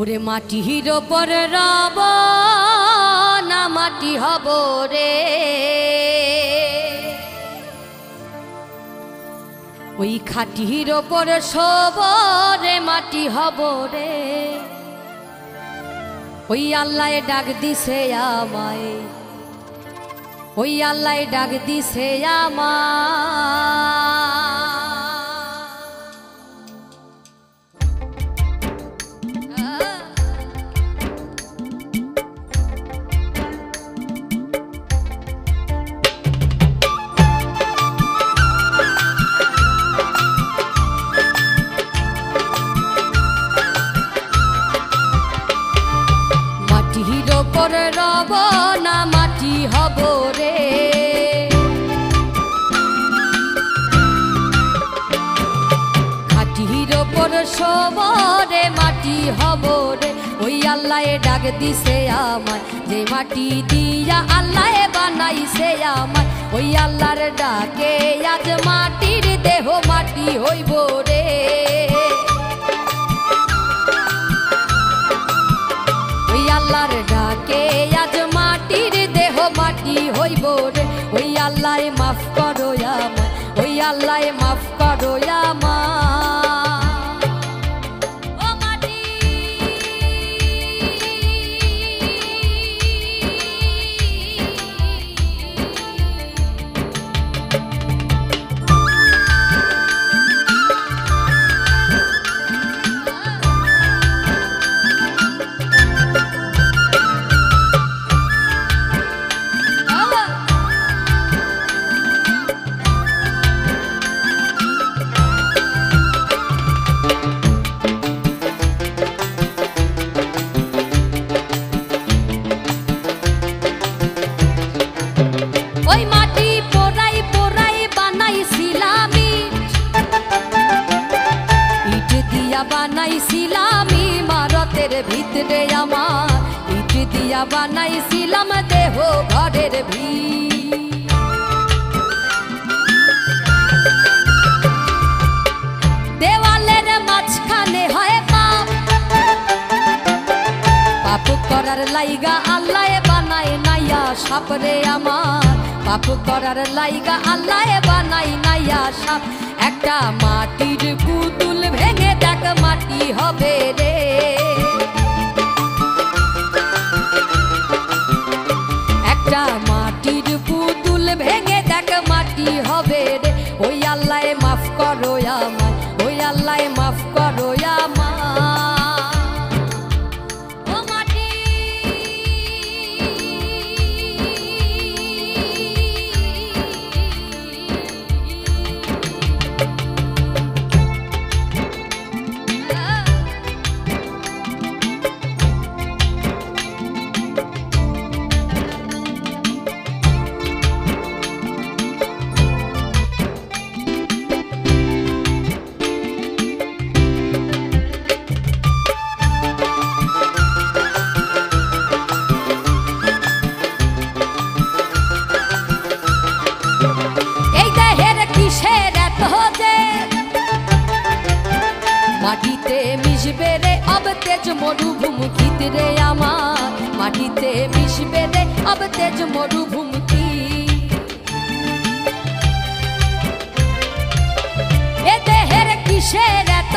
ওরে মাটির ওপর রব না মাটি হব রে। ওই খাটির ওপর শোব রে মাটি হব রে। ওই আল্লাহ ডাক দিছে আমায়। ওই আল্লাহ ডাক দিছে আমার রব না মাটি হব রে। খাটির ওপর সবরে মাটি হব রে। ওই আল্লাহ ডাক দিছে আমায়, যে মাটি দিয়া আল্লাহ বানাইছে আমায়। ওই আল্লাহর ডাকে আজ মাটির দেহ মাটি হইব রে। দিয়া বানাইছিলাম, ইমারতের ভিতরে আমার। ইট দিয়া বানাইছিলাম, দেহ ঘরের ভিত। দেওয়ালের মাঝখানে হয় পাপ। পাপ করার লাইগা আল্লাহ বানাই নাইয়া সাপরে আমার। পাপ করার লাইগা আল্লাহ বানাই নাইয়া, সাপ। একটা মাটির পুতুল ভেঙে আল্লাহ মাফ মাটিতে মিশবে রে, অব তেজ মরুভূমিতে রে আমার। মাটিতে মিশবে রে, অব তেজ কিসের এত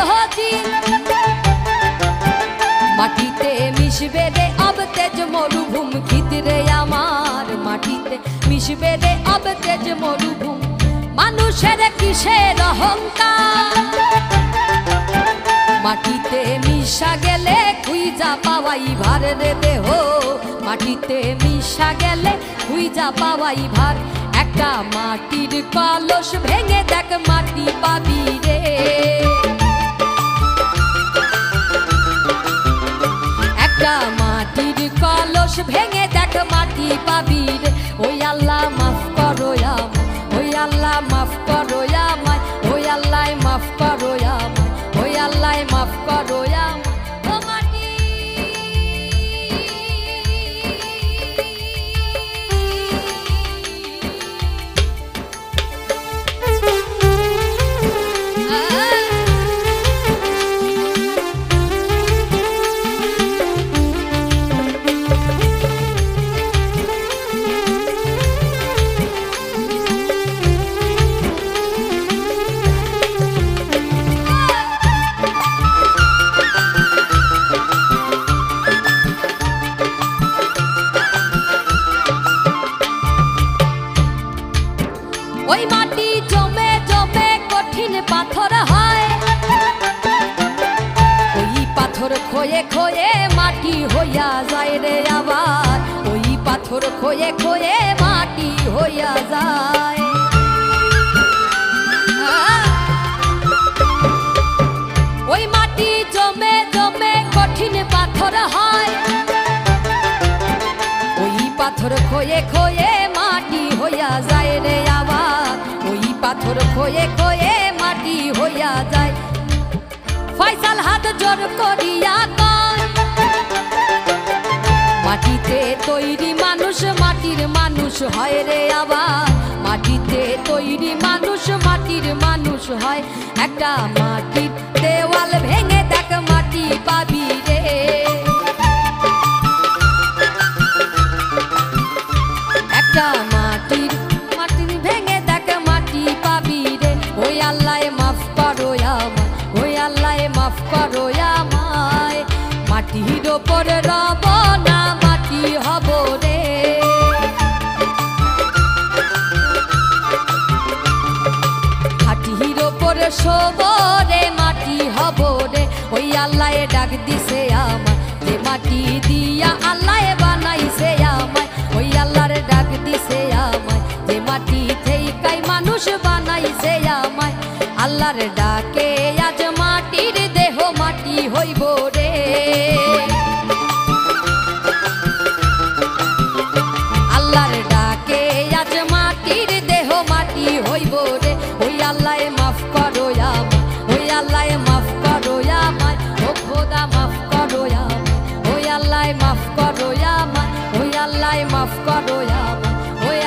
মাটিতে মিশবে রে, অব তেজ মরুভূম রে আমার। মাটিতে মিশবে রে, অব তেজ মানুষের কিসের অহংকার? মিশা গেলে খুইজা পাওয়াই ভার রে দেহ। মাটিতে মিশা গেলে খুইজা পাওয়াই ভার। একটা মাটির কলস ভেঙে দেখ মাটি পাবি রে। একটা মাটির কলস ভেঙে দেখ মাটি পাবি রে। ওই আল্লাহ মাফ করো আমায়, ওই আল্লাহ মাফ করো আমায়, ওই আল্লাহ মাফ করো আমায়, ওই আল্লাহ মাফ করো খয়ে মাটি হইয়া যায় রে আবার। ওই পাথর খয়ে খয়ে মাটি হইয়া যায়! ওই মাটি পাথর হয়। ওই পাথর খয়ে খয়ে মাটি হইয়া যায় রে আবার। ওই পাথর খয়ে খয়ে মাটি হইয়া যায়। ফয়সাল জোর করিয়া কয় মাটিতে তৈরি মানুষ, মাটির মানুষ হয় রে আবার। মাটিতে তৈরি মানুষ, মাটির মানুষ হয়। একটা মাটির মাফ করো আমায়। মাটির ওপরে রব না, মাটি হব রে। মাটির ওপরে সবরে মাটি হব রে। ওই আল্লাহ ডাক দিছে মাফ করো আমায় ও খোদা মাফ করো আমায় ওই আল্লাহ মাফ করো আমায় ওই আল্লাহ মাফ করো আমায়। ওই